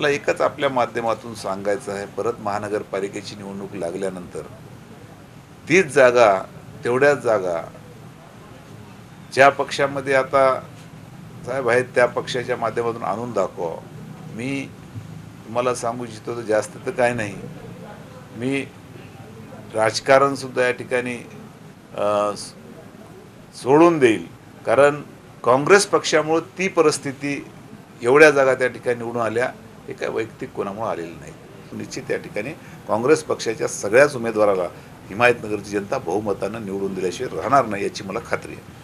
मला एकच आपल्या माध्यमातून सांगायचं आहे. परत महानगरपालिकेची निवडणूक लागल्यानंतर तीच जागा तेवढ्याच जागा ज्या पक्षामध्ये आता साहेब आहेत त्या पक्षाच्या माध्यमातून आणून दाखवा. मी तुम्हाला सांगू इच्छितो तर जास्त तर काय नाही. मी राजकारणसुद्धा या ठिकाणी सोडून देईल. कारण काँग्रेस पक्षामुळं ती परिस्थिती एवढ्या जागा त्या ठिकाणी निवडून आल्या. हे काय वैयक्तिक कोणामुळे आलेलं नाही. निश्चित या ठिकाणी काँग्रेस पक्षाच्या सगळ्याच उमेदवाराला हिमायतनगरची जनता बहुमतानं निवडून दिल्याशिवाय राहणार नाही याची मला खात्री आहे.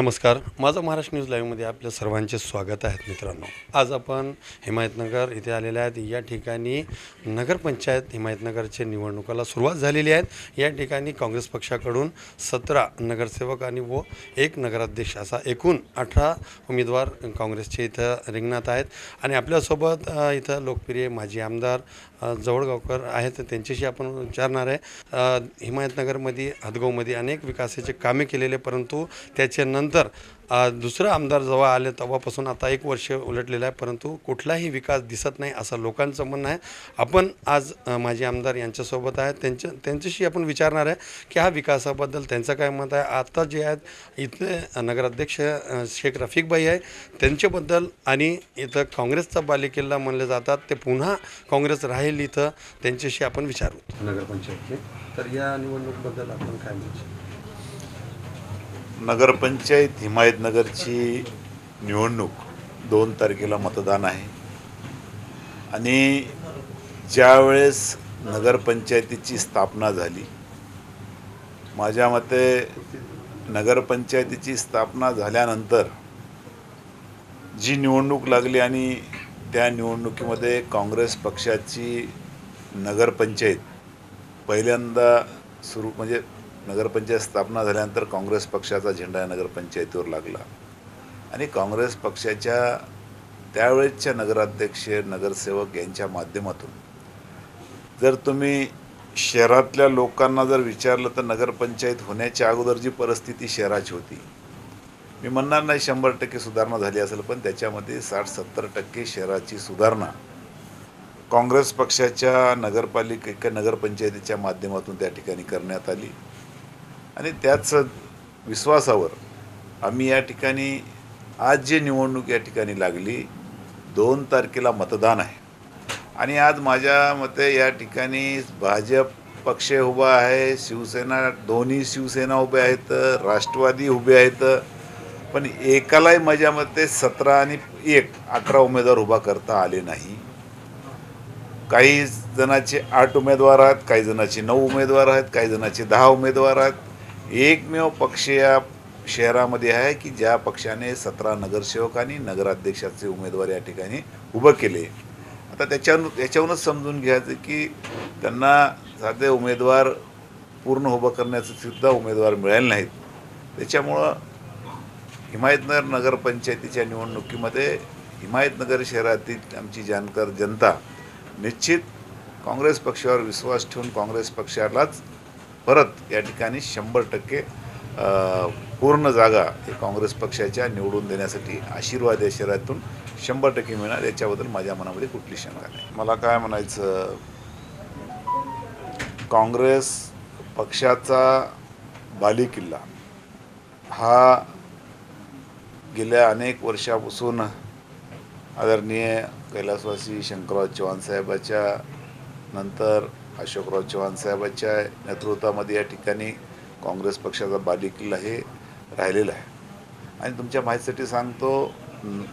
नमस्कार. माझं महाराष्ट्र न्यूज लाईव्हमध्ये आपल्या सर्वांचे स्वागत आहे मित्रांनो. आज आपण हिमायतनगर इथे आलेले आहेत. या ठिकाणी नगरपंचायत हिमायतनगरच्या निवडणुकाला सुरुवात झालेली आहे. या ठिकाणी काँग्रेस पक्षाकडून सतरा नगरसेवक आणि व एक नगराध्यक्ष असा एकूण अठरा उमेदवार काँग्रेसचे इथं रिंगणात आहेत. आणि आपल्यासोबत इथं लोकप्रिय माजी आमदार जवळगावकर आहेत. त्यांच्याशी आपण विचारणार आहे. हिमायतनगरमध्ये हदगावमध्ये अनेक विकासाचे कामे केलेले परंतु त्याच्यानंतर अ, दुसरं आमदार जेव्हा आले तेव्हापासून आता एक वर्ष उलटलेलं आहे परंतु कुठलाही विकास दिसत नाही असं लोकांचं म्हणणं आहे. आपण आज माझे माजी आमदार यांच्यासोबत आहेत त्यांच्या त्यांच्याशी आपण विचारणार आहे की हा विकासाबद्दल त्यांचं काय मत आहे? आता जे आहेत इथले नगराध्यक्ष शेख रफिकबाई आहे त्यांच्याबद्दल आणि इथं काँग्रेसचा बालेकिल्ला म्हणले जातात ते पुन्हा काँग्रेस राहील इथं त्यांच्याशी आपण विचारू. नगरपंचायतचे. तर या निवडणूकबद्दल आपण काय म्हणजे नगरपंचायत हिमायतनगरची निवडणूक दोन तारखेला मतदान आहे. आणि ज्यावेळेस नगरपंचायतीची स्थापना झाली माझ्या मते नगरपंचायतीची स्थापना झाल्यानंतर जी निवडणूक लागली आणि त्या निवडणुकीमध्ये काँग्रेस पक्षाची नगरपंचायत पहिल्यांदा सुरू म्हणजे नगरपंचायत स्थापना झाल्यानंतर काँग्रेस पक्षाचा झेंडा या नगरपंचायतीवर लागला. आणि काँग्रेस पक्षाच्या त्यावेळेसच्या नगराध्यक्ष नगरसेवक यांच्या माध्यमातून जर तुम्ही शहरातल्या लोकांना जर विचारलं तर नगरपंचायत होण्याच्या अगोदर जी परिस्थिती शहराची होती मी म्हणणार नाही शंभर टक्के सुधारणा झाली असेल पण त्याच्यामध्ये साठ सत्तर टक्के शहराची सुधारणा काँग्रेस पक्षाच्या नगरपालिके नगरपंचायतीच्या माध्यमातून त्या ठिकाणी करण्यात आली. आणि त्याच विश्वासावर आम्ही या ठिकाणी आज जी निवडणूक या ठिकाणी लागली दोन तारखेला मतदान आहे. आणि आज माझ्या मते या ठिकाणी भाजप पक्ष उभा आहे शिवसेना दोन्ही शिवसेना उभे आहेत राष्ट्रवादी उभे आहेत पण एकालाही माझ्या मते सतरा आणि एक अकरा उमेदवार उभा करता आले नाही. काही जणाचे आठ उमेदवार आहेत काही जणाचे नऊ उमेदवार आहेत काही जणाचे दहा उमेदवार आहेत. एकमेव पक्ष या शहरामध्ये आहे की ज्या पक्षाने सतरा नगरसेवक आणि नगराध्यक्षाचे उमेदवार या ठिकाणी उभं केले. आता त्याच्यावरून याच्यावरूनच समजून घ्यायचं की त्यांना साधे उमेदवार पूर्ण उभं करण्याचं सुद्धा उमेदवार मिळाले नाहीत. त्याच्यामुळं हिमायतनगर नगरपंचायतीच्या निवडणुकीमध्ये हिमायतनगर शहरातील आमची जानकार जनता निश्चित काँग्रेस पक्षावर विश्वास ठेवून काँग्रेस पक्षालाच परत या ठिकाणी शंभर टक्के पूर्ण जागा हे काँग्रेस पक्षाच्या निवडून देण्यासाठी आशीर्वाद या शहरातून शंभर टक्के मिळणार. याच्याबद्दल माझ्या मनामध्ये कुठली शंका नाही. मला काय म्हणायचं काँग्रेस पक्षाचा बालेकिल्ला हा गेल्या अनेक वर्षापासून आदरणीय कैलासवासी शंकरराव चव्हाण साहेबाच्या नंतर अशोकराव चव्हाण साहेबांच्या नेतृत्वामध्ये या ठिकाणी काँग्रेस पक्षाचा बालेकिल्ला हे राहिलेला आहे. आणि तुमच्या माहितीसाठी सांगतो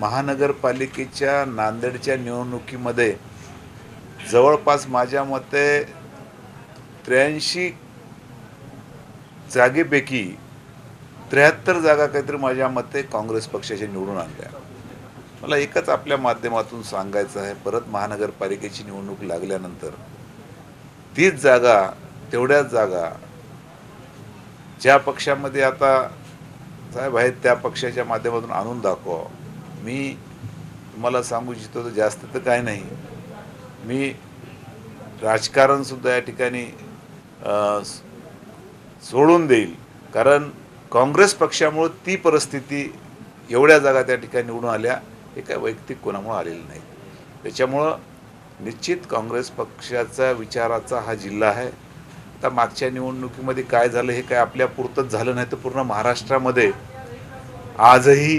महानगरपालिकेच्या नांदेडच्या निवडणुकीमध्ये जवळपास माझ्या मते त्र्याऐंशी जागेपैकी त्र्याहत्तर जागा काहीतरी माझ्या मते काँग्रेस पक्षाच्या निवडून आणल्या. मला एकच आपल्या माध्यमातून सांगायचं आहे परत महानगरपालिकेची निवडणूक लागल्यानंतर तीच जागा तेवढ्याच जागा. ज्या पक्षामध्ये आता साहेब आहेत त्या पक्षाच्या माध्यमातून आणून दाखवा. मी तुम्हाला सांगू इच्छितो तर जास्त तर काय नाही. मी राजकारणसुद्धा या ठिकाणी सोडून देईल. कारण काँग्रेस पक्षामुळं ती परिस्थिती एवढ्या जागा त्या ठिकाणी निवडून आल्या हे काय वैयक्तिक कोणामुळं आलेलं नाही. त्याच्यामुळं निश्चित काँग्रेस पक्षाचा विचाराचा हा जिल्हा आहे. आता मागच्या निवडणुकीमध्ये काय झालं हे काय आपल्या पुरतंच झालं नाही तर पूर्ण महाराष्ट्रामध्ये आजही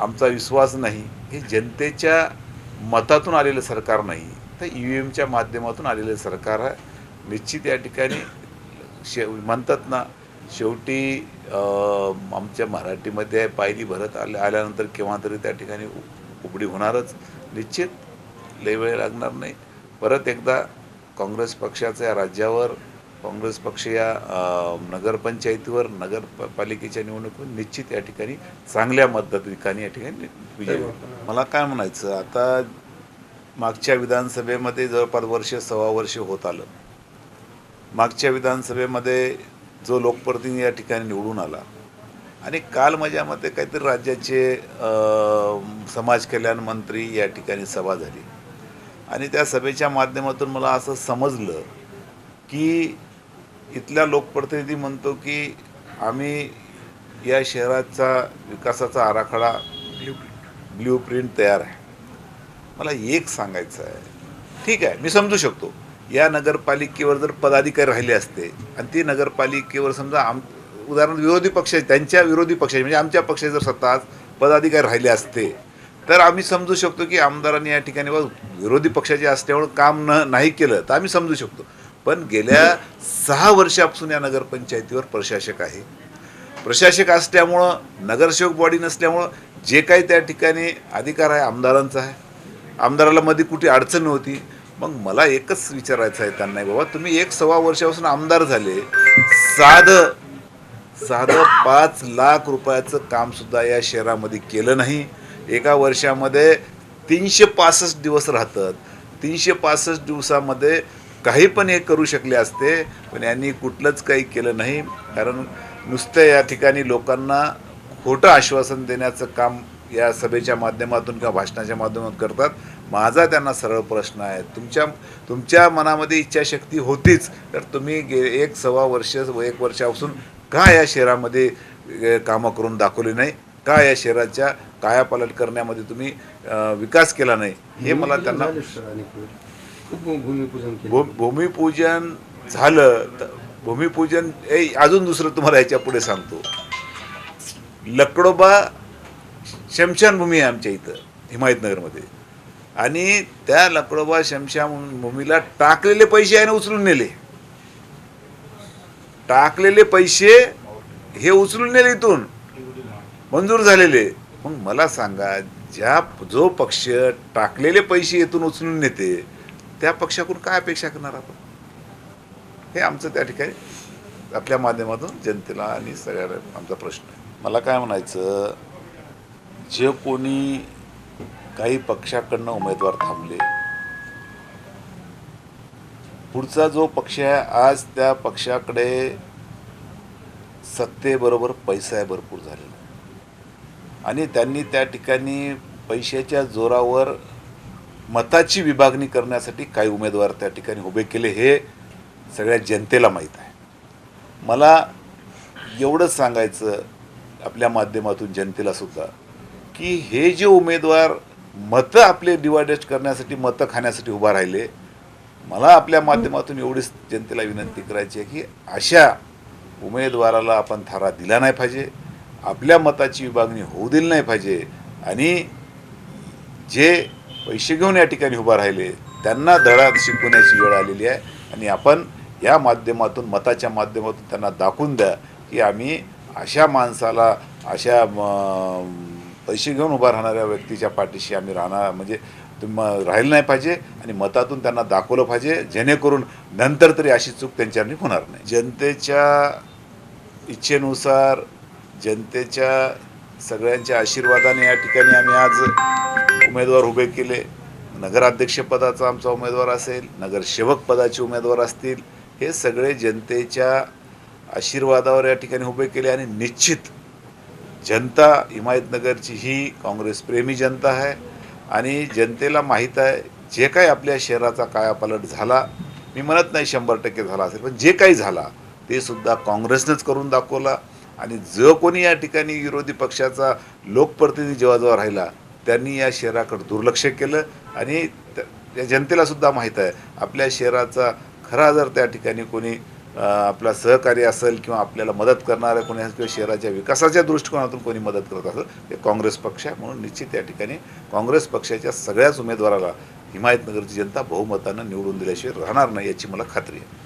आमचा विश्वास नाही. हे जनतेच्या मतातून आलेलं सरकार नाही तर ई व्ही एमच्या माध्यमातून आलेलं सरकार आहे. निश्चित या ठिकाणी शे म्हणतात ना शेवटी आमच्या मराठीमध्ये पायरी भरत आल्या आल्यानंतर केव्हा तरी त्या ठिकाणी उघडी होणारच. निश्चित लय वेळ लागणार नाही. परत एकदा काँग्रेस पक्षाच्या राज्यावर काँग्रेस पक्ष या नगरपंचायतीवर नगरपालिकेच्या निवडणुकीवर निश्चित या ठिकाणी चांगल्या मदतीने या ठिकाणी विजय मला काय म्हणायचं आता मागच्या विधानसभेमध्ये जवळपास वर्ष सव्वा वर्ष होत आलं. मागच्या विधानसभेमध्ये जो लोकप्रतिनिधी या ठिकाणी निवडून आला आणि काल माझ्या मते काहीतरी राज्याचे समाज कल्याण मंत्री या ठिकाणी सभा झाली. आणि त्या सभेच्या माध्यमातून मला असं समजलं की इथल्या लोकप्रतिनिधी म्हणतो की आम्ही या शहराचा विकासाचा आराखडा ब्ल्यू प्रिंट तयार आहे. मला एक सांगायचं आहे. ठीक आहे मी समजू शकतो. या नगरपालिकेवर जर पदाधिकारी राहिले असते आणि ती नगरपालिकेवर समजा आम उदाहरण विरोधी पक्ष त्यांच्या विरोधी पक्षाचे म्हणजे आमच्या पक्षाचे जर सत्ता पदाधिकारी राहिले असते तर आम्ही समजू शकतो की आमदारांनी या ठिकाणी विरोधी पक्षाचे असल्यामुळं काम न नाही केलं तर आम्ही समजू शकतो. पण गेल्या सहा वर्षापासून या नगरपंचायतीवर प्रशासक आहे. प्रशासक असल्यामुळं नगरसेवक बॉडी नसल्यामुळं जे काही त्या ठिकाणी अधिकार आहे आमदारांचा आहे. आमदाराला मध्ये कुठे अडचण नव्हती. मग मला एकच विचारायचं आहे त्यांना बाबा तुम्ही एक सव्वा वर्षापासून आमदार झाले. साधं साधं पाच लाख रुपयाचं कामसुद्धा या शहरामध्ये केलं नाही. एका वर्षामध्ये तीनशे पासष्ट दिवस राहतात. तीनशे पासष्ट दिवसामध्ये काही पण हे करू शकले असते पण यांनी कुठलंच काही केलं नाही. कारण नुसतं या ठिकाणी लोकांना खोटं आश्वासन देण्याचं काम या सभेच्या माध्यमातून किंवा भाषणाच्या माध्यमातून करतात. माझा त्यांना सरळ प्रश्न आहे. तुमच्या तुमच्या मनामध्ये इच्छाशक्ती होतीच तर तुम्ही गे एक सव्वा वर्ष एक वर्षापासून का या शहरामध्ये कामं करून दाखवली नाही? का या शहराच्या कायापालट करण्यामध्ये तुम्ही विकास केला नाही हे मला त्यांना भूमिपूजन झालं तर भूमिपूजन ए अजून दुसरं तुम्हाला याच्यापुढे सांगतो. लकडोबा शमशानभूमी आहे आमच्या इथं हिमायतनगरमध्ये. आणि त्या लकडोबा शमशानभूमीला टाकलेले पैसे आहे ना उचलून नेले. टाकलेले पैसे हे उचलून नेले इथून. मंजूर झालेले. मग मला सांगा ज्या जो पक्ष टाकलेले पैसे येथून उचलून नेते त्या पक्षाकडून काय अपेक्षा करणार आपण? हे आमचं त्या ठिकाणी आपल्या माध्यमातून जनतेला आणि सगळ्याला आमचा प्रश्न आहे. मला काय म्हणायचं जे कोणी काही पक्षाकडनं उमेदवार थांबले पुढचा जो पक्ष आहे आज त्या पक्षाकडे सत्तेबरोबर पैसा आहे भरपूर झालेला. आणि त्यांनी त्या ठिकाणी पैशाच्या जोरावर मताची विभागणी करण्यासाठी काही उमेदवार त्या ठिकाणी उभे केले हे सगळ्या जनतेला माहीत आहे. मला एवढंच सांगायचं आपल्या माध्यमातून जनतेला सुद्धा की हे जे उमेदवार मतं आपले डिवायडेस्ट करण्यासाठी मतं खाण्यासाठी उभा राहिले मला आपल्या माध्यमातून एवढीच जनतेला विनंती करायची आहे की अशा उमेदवाराला आपण थारा दिला नाही पाहिजे. आपल्या मताची विभागणी होऊ दिली नाही पाहिजे. आणि जे पैसे घेऊन या ठिकाणी उभा राहिले त्यांना धडा शिकवण्याची वेळ आलेली आहे. आणि आपण या माध्यमातून मताच्या माध्यमातून त्यांना दाखवून द्या की आम्ही अशा माणसाला अशा पैसे घेऊन उभा राहणाऱ्या व्यक्तीच्या पाठीशी आम्ही राहणार म्हणजे तुम राहिलं नाही पाहिजे आणि मतातून त्यांना दाखवलं पाहिजे जेणेकरून नंतर तरी अशी चूक त्यांच्यानी होणार नाही. जनतेच्या इच्छेनुसार जनतेच्या सगळ्यांच्या आशीर्वादाने या ठिकाणी आम्ही आज उमेदवार उभे केले. नगराध्यक्षपदाचा आमचा उमेदवार असेल नगरसेवक पदाचे उमेदवार असतील हे सगळे जनतेच्या आशीर्वादावर या ठिकाणी उभे केले आणि निश्चित जनता हिमायतनगरची ही काँग्रेसप्रेमी जनता आहे आणि जनतेला माहीत आहे जे काही आपल्या शहराचा कायापालट झाला मी म्हणत नाही शंभर टक्के झाला असेल पण जे काही झाला ते सुद्धा काँग्रेसनंच करून दाखवला. आणि जो कोणी या ठिकाणी विरोधी पक्षाचा लोकप्रतिनिधी जेव्हा जेव्हा राहिला त्यांनी या शहराकडे दुर्लक्ष केलं आणि त्या जनतेलासुद्धा जनतेला सुद्धा माहीत आहे आपल्या शहराचा खरा जर त्या ठिकाणी कोणी आपला सहकारी असेल किंवा आपल्याला मदत करणारं कोणी असेल किंवा शहराच्या विकासाच्या दृष्टिकोनातून कोणी मदत करत असेल ते काँग्रेस पक्ष आहे. म्हणून निश्चित या ठिकाणी काँग्रेस पक्षाच्या सगळ्याच उमेदवाराला हिमायतनगरची जनता बहुमतानं निवडून दिल्याशिवाय राहणार नाही याची मला खात्री आहे.